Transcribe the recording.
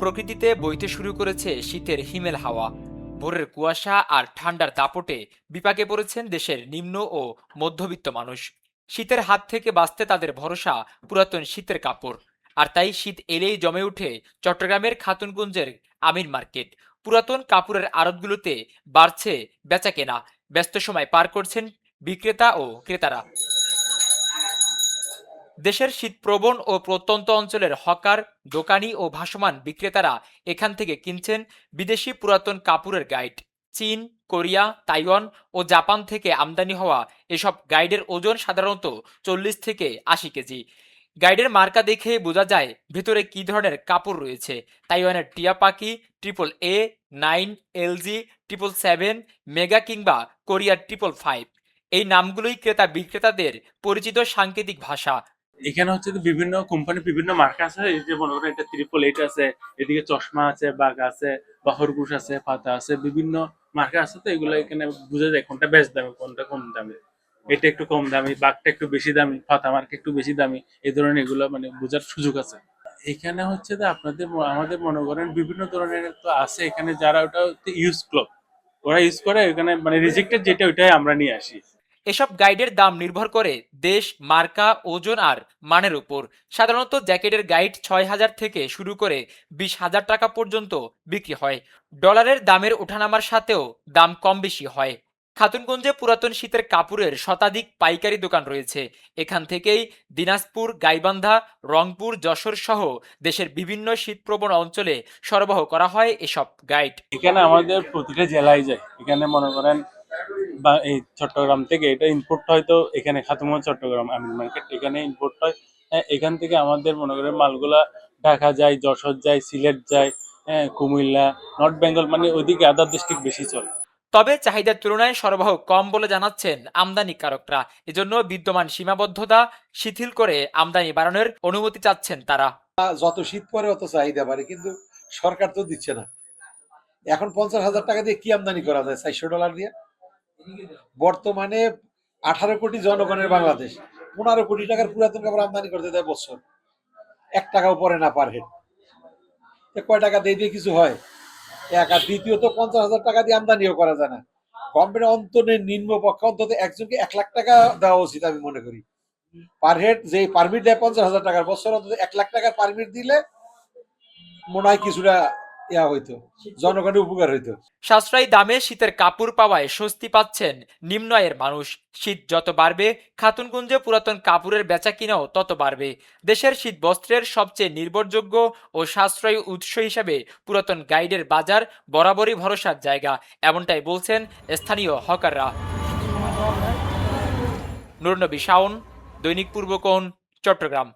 প্রকৃতিতে বইতে শুরু করেছে শীতের হিমেল হাওয়া। ভোরের কুয়াশা আর ঠান্ডার দাপটে বিপাকে পড়েছেন দেশের নিম্ন ও মধ্যবিত্ত মানুষ। শীতের হাত থেকে বাঁচতে তাদের ভরসা পুরাতন শীতের কাপড়। আর তাই শীত এলেই জমে উঠে চট্টগ্রামের খাতুনগঞ্জের আমির মার্কেট। পুরাতন কাপড়ের আড়তগুলোতে বাড়ছে বেচা কেনা ব্যস্ত সময় পার করছেন বিক্রেতা ও ক্রেতারা। দেশের শীতপ্রবণ ও প্রত্যন্ত অঞ্চলের হকার, দোকানি ও ভাসমান বিক্রেতারা এখান থেকে কিনছেন বিদেশি পুরাতন কাপড়ের গাইড। চীন, কোরিয়া, তাইওয়ান ও জাপান থেকে আমদানি হওয়া এসব গাইডের ওজন সাধারণত চল্লিশ থেকে আশি কেজি। গাইডের মার্কা দেখে বোঝা যায় ভেতরে কী ধরনের কাপড় রয়েছে। তাইওয়ানের টিয়া পাখি triple A, nine, LG triple seven, mega কিংবা কোরিয়ার ট্রিপল ফাইভ। এই নামগুলোই ক্রেতা বিক্রেতাদের পরিচিত সাংকেতিক ভাষা। এখানে হচ্ছে বিভিন্ন কোম্পানি বিভিন্ন মার্কা আছে। এই যে মনে করেন এটা ত্রিপল এইট আছে, এদিকে চশমা আছে, বাঘ আছে বা খরগোশ আছে, পাতা আছে, বিভিন্ন মার্কা আছে তো এগুলো এখানে বোঝা যায় কোনটা বেশ দামি, কোনটা কম দামি। এটা একটু কম দামি, বাঘটা একটু বেশি দামি, পাতা মার্কা একটু বেশি দামি, এই ধরনের এগুলো মানে বোঝার সুযোগ আছে। এখানে হচ্ছে যে আপনাদের আমাদের মনে করেন বিভিন্ন ধরনের তো আছে এখানে যারা ওটা ইউজ ক্লব ওরা ইউজ করে, এখানে মানে রিজেক্টেড যেটা, ওইটাই আমরা নিয়ে আসি। এসব গাইডের দাম নির্ভর করে দেশ, মার্কা, ওজন আর মানের উপর। সাধারণত জ্যাকেটের গাইড ছয় হাজার থেকে শুরু করে বিশ হাজার টাকা পর্যন্ত বিক্রি হয়। ডলারের দামের ওঠানামার সাথেও দাম কম বেশি হয়। খাতুনগঞ্জে পুরাতন শীতের কাপড়ের শতাধিক পাইকারি দোকান রয়েছে। এখান থেকেই দিনাজপুর, গাইবান্ধা, রংপুর, যশোর সহ দেশের বিভিন্ন শীতপ্রবণ অঞ্চলে সরবরাহ করা হয় এসব গাইড। এখানে আমাদের প্রতিটা জেলায় যায়। এখানে মনে করেন বা এই চট্টগ্রাম থেকে এটা ইম্পোর্ট হয় তো এখানে খাতুমগঞ্জ চট্টগ্রাম আমিন মার্কেট এখানে ইম্পোর্ট হয়। হ্যাঁ এখান থেকে আমাদের মনে করেন মালগুলা ঢাকা যায় যশোর যায় সিলেট যায় হ্যাঁ কুমিল্লা নর্থ বেঙ্গল মানে ওইদিকে আদার ডিস্ট্রিক্ট বেশি চলে। তবে চাহিদার তুলনায় সরবরাহ কম বলে জানাচ্ছেন আমদানিকারকরা। এজন্য বিদ্যমান সীমাবদ্ধতা শিথিল করে আমদানি বাড়ানোর অনুমতি চাচ্ছেন তারা। যত শীত পরে অত চাহিদা বাড়ে কিন্তু সরকার তো দিচ্ছে না। এখন পঞ্চাশ হাজার টাকা দিয়ে কি আমদানি করা যায়? চারশো ডলার দিয়ে? বর্তমানে আঠারো কোটি জনগণের বাংলাদেশ। পনেরো কোটি টাকার পুরাতন কাপড় আমদানি করতে দেয় বছর। এক টাকাও পরে না পার হেড কয় টাকা দিয়ে দিয়ে কিছু হয়? এক আর দ্বিতীয়ত পঞ্চাশ হাজার টাকা দিয়ে আমদানিও করা যায় না। কোম্পানি অন্তনে নিম্ন পক্ষে অন্তত একজনকে এক লাখ টাকা দেওয়া উচিত আমি মনে করি। পার হেড যে পারমিট দেয় পঞ্চাশ হাজার টাকার বছর অন্তত এক লাখ টাকার পারমিট দিলে মনে হয় কিছুটা ইয়া হইতো, জনগণের উপকার হইতো। সাশ্রয়ী দামে শীতের কাপড় পাওয়ায় স্বস্তি পাচ্ছেন নিম্ন আয়ের মানুষ। শীত যত বাড়বে, খাতুনগঞ্জে পুরাতন কাপড়ের বেচা কিনাও তত বাড়বে। দেশের শীত বস্ত্রের সবচেয়ে নির্ভরযোগ্য ও সাশ্রয়ী উৎস হিসাবে পুরাতন গাইডের বাজার বরাবরই ভরসার জায়গা, এমনটাই বলছেন স্থানীয় হকাররা। নুরনবী শাওন, দৈনিক পূর্বকোণ চট্টগ্রাম।